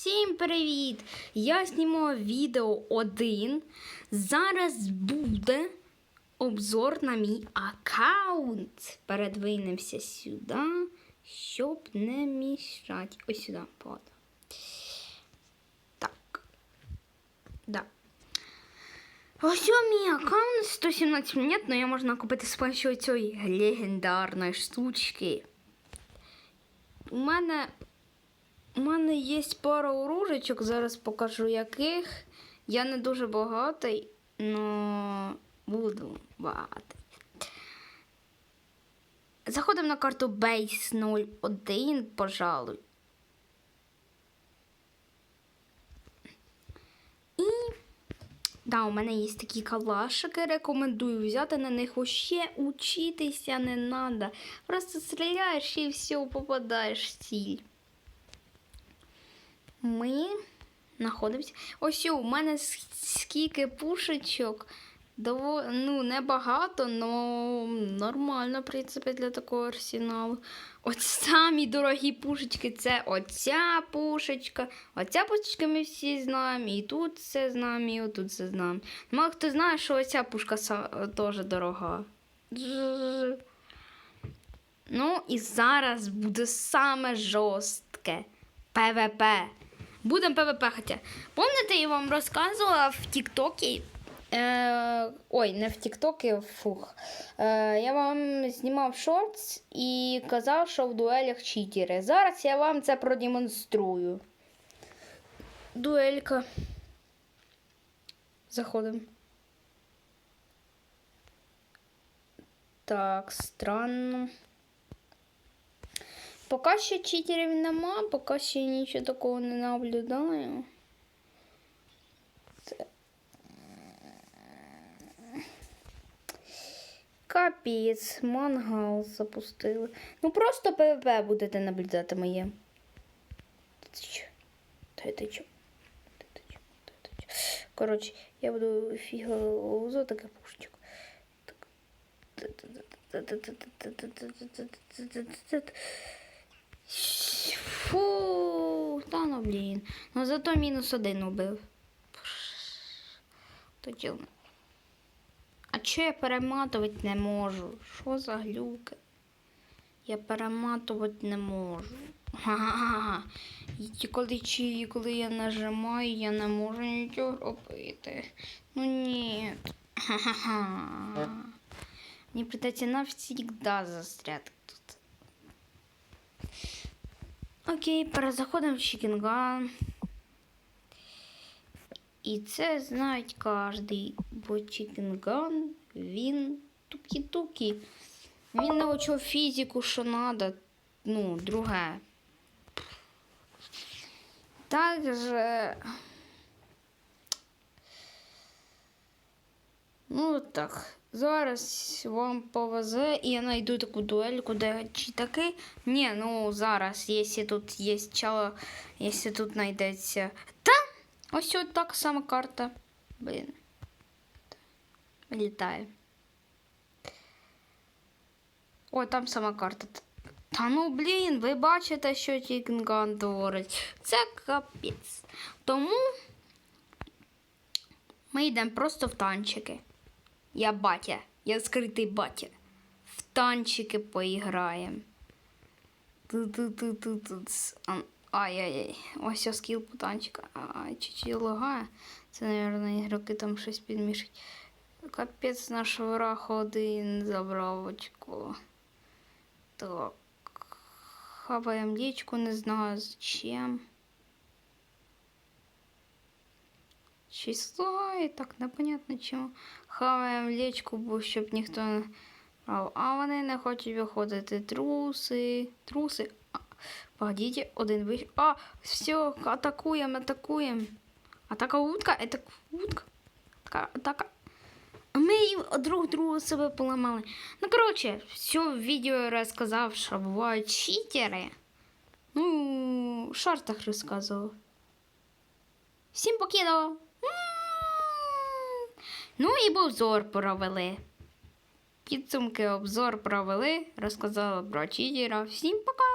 Всім привіт! Я знімаю відео один. Зараз буде обзор на мій аккаунт. Передвинемося сюди, щоб не мішати. Ось сюди, падаю. Так. Да. Ось мій аккаунт 117 монет, але я можна купити з помощью цієї легендарної штучки. У мене у мене є пара оружечок, зараз покажу яких. Я не дуже багатий, але буду багатий. Заходимо на карту Base 01, пожалуй. І да, у мене є такі калашики, рекомендую взяти на них вообще учитися не треба. Просто стріляєш і все, попадаєш в ціль ми знаходимося. Ось у мене скільки пушечок. Дово... Ну, небагато, але нормально, в принципі, для такого арсеналу. От самі дорогі пушечки це оця пушечка. Оця пушечка ми всі знаємо. І тут все знаємо, і отут все знаємо. Мало хто знає, що оця пушка теж дорога. Ну і зараз буде саме жорстке ПВП. Будемо ПВП хоча. Пам'ятаєте, я вам розказувала в Тіктокі. Е, ой, не в Тіктокі, фух. Е, я вам знімав шортс і казав, що в дуелях читери. Зараз я вам це продемонструю. Дуелька. Заходимо. Так, странно. Поки що читерів нема, поки я нічого такого не наблюдаю. Капець, мангал запустили. Ну просто ПВП будете наблюдати моє. Та ти чо? Коротше, я буду фіга таке пушечок. Так. Фу, та ну блін. Ну зато мінус один убив. То діло. А чого я перематувати не можу? Що за глюки? Я перематувати не можу. Ха-ха-ха. Коли, чи, коли я нажимаю, я не можу нічого робити. Ну ні. Ха-ха-ха. Мені придеться навсегда застряти тут. Окей, перезаходимо в Чікінган. І це знають кожний, бо Чікінган, він тукі-тукі. Він навчив фізику, що треба, ну, друге. Также. Ну так. Зараз вам повезе, і я знайду таку дуельку, де чи таки. Ні, ну зараз, якщо тут є чало, якщо тут знайдеться. Та! Ось от так сама карта. Блін. Літає. О, там сама карта. Та ну блін, ви бачите, що Тікнган творить. Це капець. Тому ми йдемо просто в танчики. Я батя, я скритий батя. В танчики. Ам, Ай-яй-яй. Ось я скіл по танчика. Ай, чуть-чуть лагає. Це, мабуть, ігроки там щось підмішать. Капець наш ворог один забрав очко. Так. Хаваємо лічку, не знаю зачем. Щось лагає, так непонятно чому. Хаваємо лічку, бо щоб ніхто не брав. А вони не хочуть виходити. Труси. Труси. А, Погодите, один вийшов. А, все, атакуємо, атакуємо. Атака утка, это утка. Така атака. Ми друг друга себе поламали. Ну, коротше, все в відео розказав, що бувають читери. Ну, в шортах розказував. Всім покидав. Ну і обзор провели. Підсумки обзор провели, розказала про читера. Всім пока!